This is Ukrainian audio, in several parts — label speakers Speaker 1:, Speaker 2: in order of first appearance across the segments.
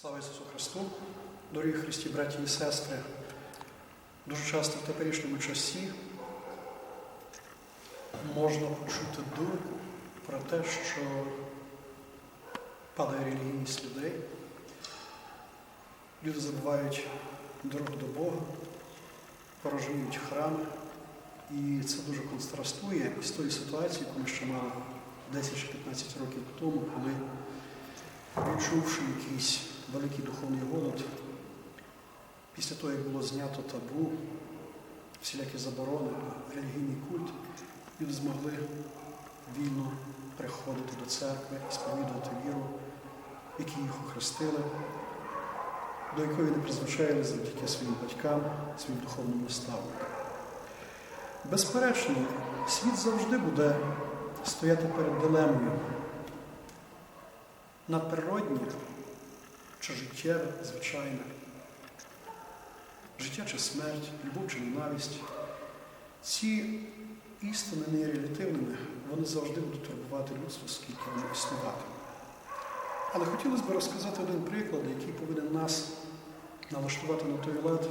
Speaker 1: Слава Ісусу Христу! Дорогі Христі, браті і сестри, дуже часто в теперішньому часі можна почути думку про те, що падає релігійність людей. Люди забувають дорогу до Бога, порожнюють храми. І це дуже контрастує із тою ситуацією, яку ми ще мали 10 чи 15 років тому, коли, відчувши якийсь великий духовний голод, після того, як було знято табу, всілякі заборони, релігійний культ, люди змогли вільно приходити до церкви і сповідувати віру, в їх охрестили, до якої вони призвичаїли завдяки своїм батькам, своїм духовним наставникам. Безперечно, світ завжди буде стояти перед дилемою надприроднє чи життєве, звичайне, життя чи смерть, любов чи ненависть. Ці істини не вони завжди будуть турбувати людство, скільки воно існуватиме. Але хотілося б розказати один приклад, який повинен нас налаштувати на той лад,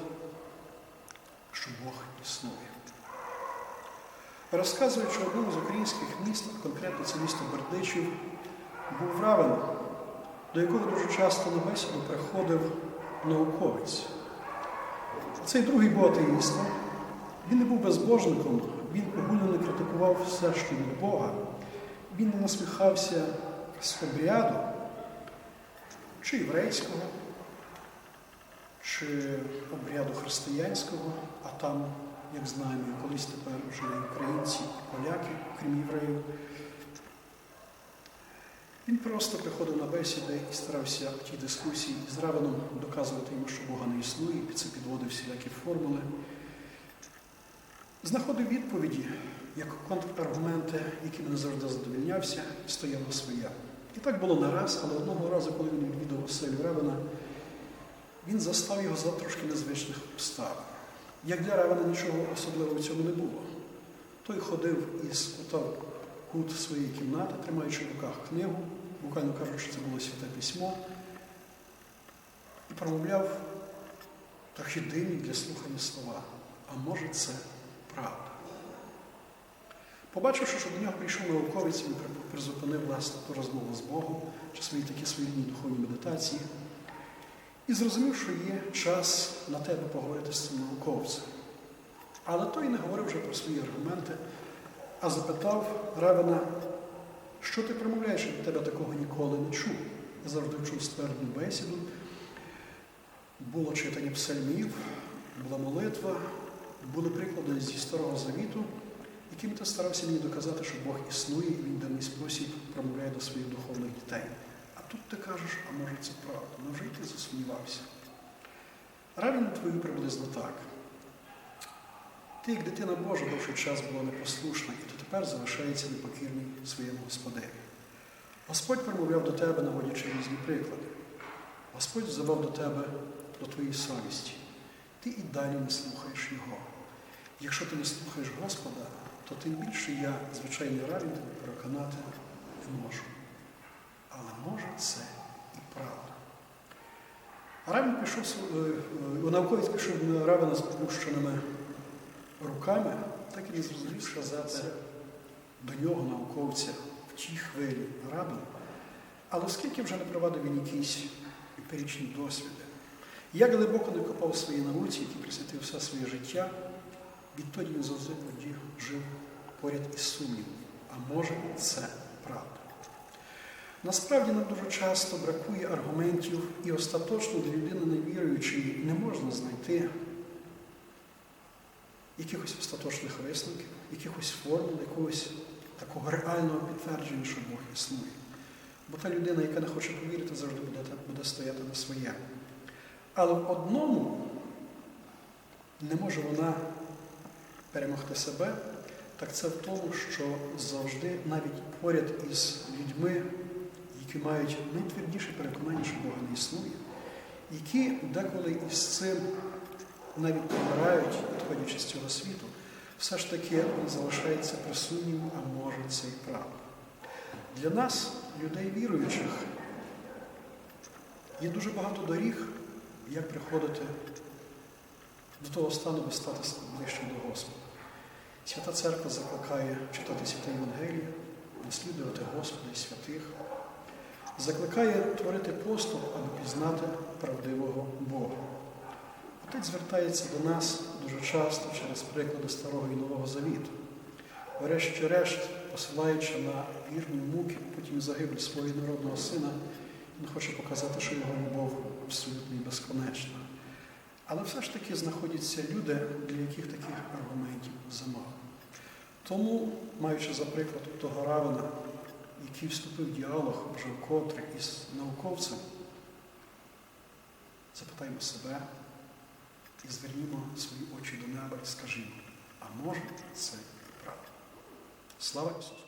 Speaker 1: що Бог існує. Розказуючи одному з українських міст, конкретно це місто Бердичів, був равен, до якого дуже часто на бесіду приходив науковець. Цей другий був атеїстом, він не був безбожником, він огульно не критикував все, що від Бога, він не насміхався з обряду, чи єврейського, чи обряду християнського, а там як знаємо, колись тепер вже українці поляки, крім євреїв. Він просто приходив на бесіди і старався в тій дискусії з Равеном доказувати йому, що Бога не існує, під це підводив всілякі формули. Знаходив відповіді як контраргументи, якими не завжди задовільнявся, і стояв на своє. І так було не раз, але одного разу, коли він відвідав оселю Равена, він застав його за трошки незвичних обставин. Як для Равена нічого особливого в цьому не було. Той ходив із кута кут своєї кімнати, тримаючи в руках книгу, буквально кажучи, це було святе письмо, і промовляв трохи дивні для слухання слова. А може це правда? Побачивши, що до нього прийшов науковець, він призупинив власне ту розмову з Богом, чи свої такі своєрідні духовні медитації. І зрозумів, що є час на тебе поговорити з цим науковцем. Але той не говорив вже про свої аргументи, а запитав Равена, що ти промовляєш, від тебе такого ніколи не чув. Я завжди чув ствердну бесіду. Було читання псальмів, була молитва, були приклади зі Старого Завіту, яким ти старався мені доказати, що Бог існує і він в даний спосіб промовляє до своїх духовних дітей. А тут ти кажеш, а може це правда? Невже ти засумнівався? Равін твою приблизно так. Ти, як дитина Божа, довший час була непослушна, і то тепер залишається непокірний своєму Господеві. Господь промовляв до тебе, наводячи різні приклади. Господь взивав до тебе, до твоєї совісті. Ти і далі не слухаєш Його. Якщо ти не слухаєш Господа, то тим більше я, звичайний равін, тебе переконати не можу. Але може це і правда. Равін пішов, науковець пішов на Равена з підвищеними руками, так і не зрозумів сказати до нього, науковця, в тій хвилі рабин. Але оскільки вже не провадив він якісь емпіричні досвіди, я глибоко не копав в своїй науці, який присвятив все своє життя, відтоді він завжди жив поряд із сумнівом. А може це правда? Насправді нам дуже часто бракує аргументів, і остаточно для людини невіруючої не можна знайти якихось остаточних висновків, якихось формул, якогось такого реального підтвердження, що Бог існує. Бо та людина, яка не хоче повірити, завжди буде, буде стояти на своєму. Але в одному не може вона перемогти себе, так це в тому, що завжди навіть поряд із людьми, які мають найтвердіше переконання, що Бога не існує, які деколи із цим навіть помирають, відходячи з цього світу, все ж таки залишається при сумніву, а може це і правда. Для нас, людей віруючих, Є дуже багато доріг, як приходити до того стану, аби стати ближчим до Господа. Свята Церква закликає читати святе Євангеліє, наслідувати Господа і святих, закликає творити поступ, аби пізнати правдивого Бога. Отець звертається до нас дуже часто через приклади Старого і Нового Завіту. Врешті-решт, посилаючи на вірні муки, потім загибель свого народного сина, він хоче показати, що його любов абсолютно і безконечна. Але все ж таки знаходяться люди, для яких таких аргументів замало. Тому, маючи за приклад того равина, який вступив в діалог вже вкотре із науковцем, запитаємо себе і звернімо свої очі до неба і скажімо, а може це правда? Слава Ісусу!